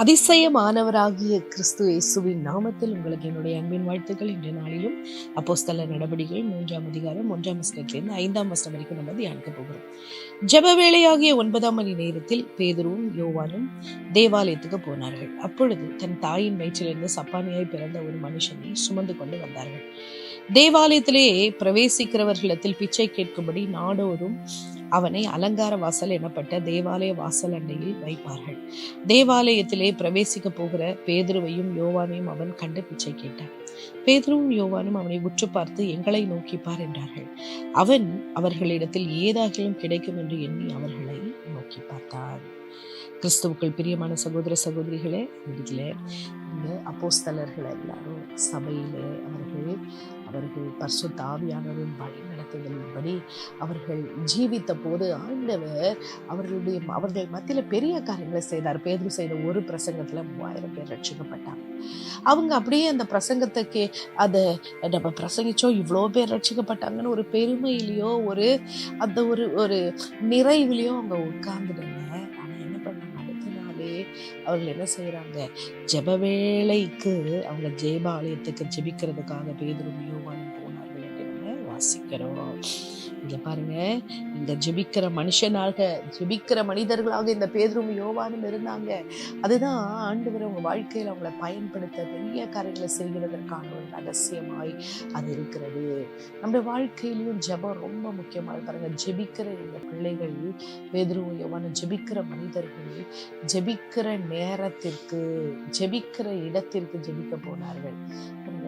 அதிசயமானவராகிய கிறிஸ்து இயேசுவின் நாமத்தில் உங்களுக்கு என்னுடைய அன்பின் வாழ்த்துக்கள். இன்றைய நாளிலும் அப்போஸ்தல நடவடிக்கைகள் மூன்றாம் அதிகாரம் ஒன்றாம் வசனத்திலிருந்து ஐந்தாம் வசனம் வரைக்கும் நம்ம தியானிக்க போகிறோம். ஜப வேளையாகிய ஒன்பதாம் மணி நேரத்தில் பேதுருவும் யோவானும் தேவாலயத்துக்கு போனார்கள். அப்பொழுது தன் தாயின் வயிற்றிலிருந்து சப்பானியாய் பிறந்த ஒரு மனுஷனை சுமந்து கொண்டு வந்தார்கள். தேவாலயத்திலே பிரவேசிக்கிறவர்களிடத்தில் பிச்சை கேட்கும்படி நாடோறும் அவனை அலங்கார வாசல் எனப்பட்ட தேவாலய வாசல் அண்டையில் வைப்பார்கள். தேவாலயத்திலே பிரவேசிக்க போகிற பேதுருவையும் யோவானையும் அவன் கண்டு பிச்சை கேட்டான். பேதுருவும் யோவானும் அவனை உற்று பார்த்து எங்களை நோக்கி பார் என்றார்கள். அவன் அவர்களிடத்தில் ஏதாகிலும் கிடைக்கும் என்று எண்ணி அவர்களை நோக்கி பார்த்தான். கிறிஸ்துவுக்குள் பிரியமான சகோதர சகோதரிகளே இதில் இந்த அப்போஸ்தலர்கள் எல்லாரும் சபையிலே அவர்கள் அவர்கள் பர்சு தாவியானவரின் வழி நடத்துதலின்படி அவர்கள் ஜீவித்த போது ஆண்டவர் அவர்களுடைய அவர்கள் மத்தியில் பெரிய காரியங்களை செய்தார். பேதுரு செய்த ஒரு பிரசங்கத்தில் மூவாயிரம் பேர் ரட்சிக்கப்பட்டாங்க. அவங்க அப்படியே அந்த பிரசங்கத்தை கே அதை நம்ம பிரசங்கிச்சோம் இவ்வளோ பேர் ரட்சிக்கப்பட்டாங்கன்னு ஒரு பெருமையிலையோ ஒரு அந்த ஒரு ஒரு நிறைவிலையோ அவங்க உட்கார்ந்துடுங்க. அவர்கள் என்ன செய்யறாங்க ஜெப வேலைக்கு அவங்க ஜெயபாலயத்துக்கு ஜெபிக்கிறதுக்காக பேதுரும் யோவானும் வாசிக்கிறோம். இங்க பாருங்க இந்த ஜெபிக்கிற மனுஷனாக ஜெபிக்கிற மனிதர்களாக இந்த பேதுரும் யோவானும் இருந்தாங்க. அதுதான் ஆண்டவர் அவங்க வாழ்க்கையில அவங்கள பயன்படுத்த பெரிய காரியங்களை செய்கிறதற்கான ஒரு ரகசியமாய் அது இருக்கிறது. நம்ம வாழ்க்கையிலையும் ஜெபம் ரொம்ப முக்கியமாக பாருங்க ஜெபிக்கிற இந்த பிள்ளைகள் பேதுரும் யோவானும் ஜெபிக்கிற மனிதர்கள் ஜெபிக்கிற நேரத்திற்கு ஜெபிக்கிற இடத்திற்கு ஜெபிக்க போனார்கள்.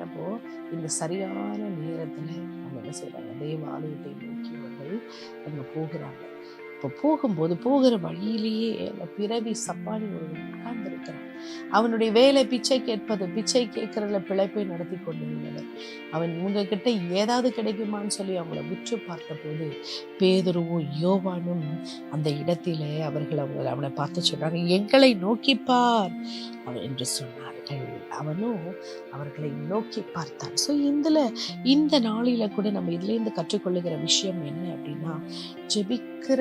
பண்ணப்போ இந்த சரியான நேரத்தில் அவங்க என்ன செய்கிறாங்க தேவாலயத்தை நோக்கி அவர்கள் அங்க போகிறாங்க. இப்போ போகும்போது போகிற வழியிலேயே அந்த பிறவி சப்பாளி ஒரு உட்கார்ந்து இருக்கிறான் அவனுடைய வேலை பிச்சை கேட்பது பிச்சை கேட்கறதுல பிழைப்பை நடத்தி கொண்டிருந்தவர் அவன் உங்ககிட்ட ஏதாவது கிடைக்குமான்னு சொல்லி அவங்கள உற்று பார்த்த போது பேதுருவும் யோவானும் அந்த இடத்திலே அவர்கள் அவங்களை அவனை பார்த்து சொல்றாங்க எங்களை நோக்கிப்பார் அவன் என்று அவர்கள் அவனும் அவர்களை நோக்கி பார்த்தான். ஸோ இதில் இந்த நாளில் கூட நம்ம இதுலேருந்து கற்றுக்கொள்ளுகிற விஷயம் என்ன அப்படின்னா ஜெபிக்கிற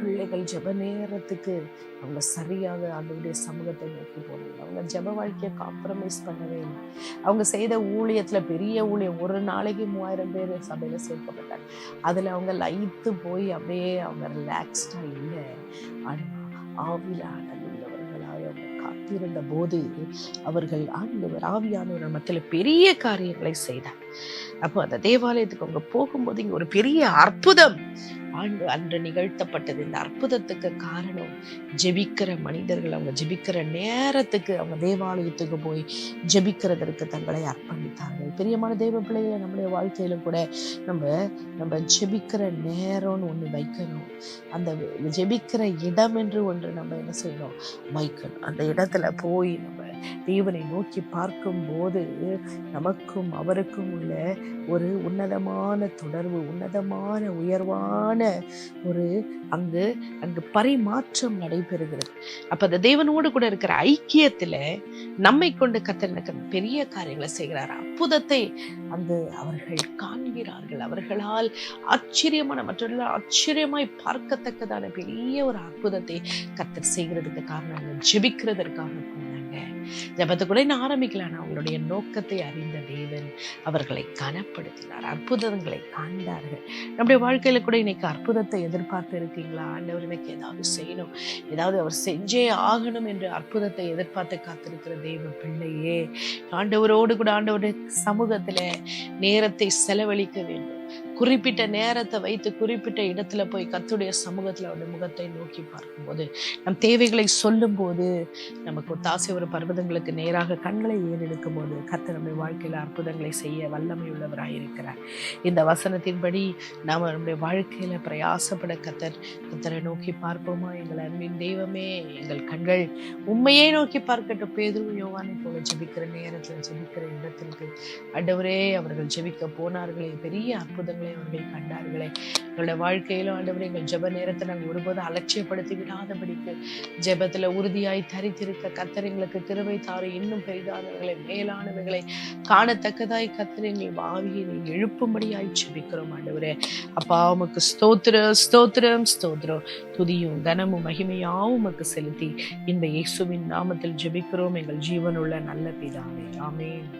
பிள்ளைகள் ஜெப நேரத்துக்கு அவங்க சரியாக அவங்களுடைய சமூகத்தை நோக்கி போகணும். அவங்க ஜெப வாழ்க்கையை காம்ப்ரமைஸ் பண்ணவே இல்லை. அவங்க செய்த ஊழியத்தில் பெரிய ஊழியம் ஒரு நாளைக்கு மூவாயிரம் பேர் சபையில் சேர்க்கப்பட்டாங்க. அதில் அவங்க லயித்து போய் அப்படியே அவங்க ரிலாக்ஸ்டாக இல்லை. ஆனா ஆவிலானது காத்திருந்த போது அவர்கள் ஆண்டவர் ஆவியானவர் மத்தியில் பெரிய காரியங்களை செய்தார். அப்போ அந்த தேவாலயத்துக்கு அவங்க போகும்போது இங்க ஒரு பெரிய அற்புதம். ஆண்டு அன்று நிகழ்த்தப்பட்டது. இந்த அற்புதத்துக்கு காரணம் ஜெபிக்கிற மனிதர்கள். அவங்க ஜெபிக்கிற நேரத்துக்கு அவங்க தேவாலயத்துக்கு போய் ஜெபிக்கிறதற்கு தங்களை அர்ப்பணித்தார்கள். பிரியமான தெய்வ பிள்ளைகளை நம்முடைய வாழ்க்கையில கூட நம்ம நம்ம ஜெபிக்கிற நேரம்னு ஒன்று வைக்கணும். அந்த ஜெபிக்கிற இடம் என்று ஒன்று நம்ம என்ன செய்யணும்? வைக்கணும். அந்த இடத்துல போய் நம்ம தேவனை நோக்கி பார்க்கும்போது நமக்கும் அவருக்கும் உள்ள ஒரு உன்னதமான தொடர்பு உன்னதமான உயர்வான ஒரு அங்கு அங்கு பரிமாற்றம் நடைபெறுகிறது. அப்ப அந்த தேவனோடு கூட இருக்கிற ஐக்கியத்துல நம்மை கொண்டு கத்தனுக்கு பெரிய காரியங்களை செய்கிறார். அற்புதத்தை அந்த அவர்கள் காண்கிறார்கள். அவர்களால் ஆச்சரியமான மற்றவர்கள் ஆச்சரியமாய் பார்க்கத்தக்கதான பெரிய ஒரு அற்புதத்தை கத்தர் செய்கிறதுக்கு காரணம் அவங்க ஜெபிக்கிறதற்காக ஜபத்துக்குள்ளே நான் கூட அவங்களுடைய நோக்கத்தை அறிந்த தேவன் அவர்களை கனப்படுத்தினார். அற்புதங்களை காண்டார்கள் நம்முடைய வாழ்க்கையில கூட இன்னைக்கு அற்புதத்தை எதிர்பார்த்து இருக்கீங்களா? ஆண்டவர் எனக்கு ஏதாவது செய்யணும். ஏதாவது அவர் செஞ்சே ஆகணும் என்று அற்புதத்தை எதிர்பார்த்து காத்திருக்கிற தெய்வ பிள்ளையே. ஆண்டவரோடு கூட ஆண்டவருடைய சமூகத்துல நேரத்தை செலவழிக்க வேண்டும். குறிப்பிட்ட நேரத்தை வைத்து குறிப்பிட்ட இடத்துல போய் கத்துடைய சமூகத்துல அவருடைய முகத்தை நோக்கி பார்க்கும்போது நம் தேவைகளை சொல்லும் போது நமக்கு தாசை ஒரு பர்வதங்களுக்கு நேராக கண்களை ஏறெடுக்கும் போது கர்த்தர் நம்முடைய வாழ்க்கையில அற்புதங்களை செய்ய வல்லமை உள்ளவராய் இருக்கிறார். இந்த வசனத்தின்படி நாம் நம்முடைய வாழ்க்கையில பிரயாசப்பட கத்தர் கத்தரை நோக்கி பார்ப்போமா? எங்கள் அன்பின் தெய்வமே எங்கள் கண்கள் உண்மையே நோக்கி பார்க்கட்டும். பேதும் யோகானை போல ஜெபிக்கிற நேரத்துல ஜெபிக்கிற இடத்திற்கு அடவரே அவர்கள் ஜெபிக்க போனார்களே பெரிய அற்புதம் அற்புதங்களை அவர்கள் கண்டார்களே. எங்களுடைய வாழ்க்கையிலும் ஆண்டவர் எங்கள் ஜெப நேரத்தை நாங்கள் ஒருபோதும் அலட்சியப்படுத்தி விடாதபடிக்கு ஜெபத்துல உறுதியாய் தரித்திருக்க கத்தர் எங்களுக்கு கிருபை தாரு. இன்னும் பெரிதானவர்களை மேலானவர்களை காணத்தக்கதாய் கத்தர் எங்கள் வாவியை நீ எழுப்பும்படியாய் ஜெபிக்கிறோம் ஆண்டவரே. அப்பா உமக்கு ஸ்தோத்திர ஸ்தோத்திரம் ஸ்தோத்திரம். துதியும் கனமும் மகிமையாவும் உமக்கு செலுத்தி இந்த இயேசுவின் நாமத்தில் ஜெபிக்கிறோம். எங்கள் ஜீவனுள்ள நல்ல பிதாவே. ஆமென்.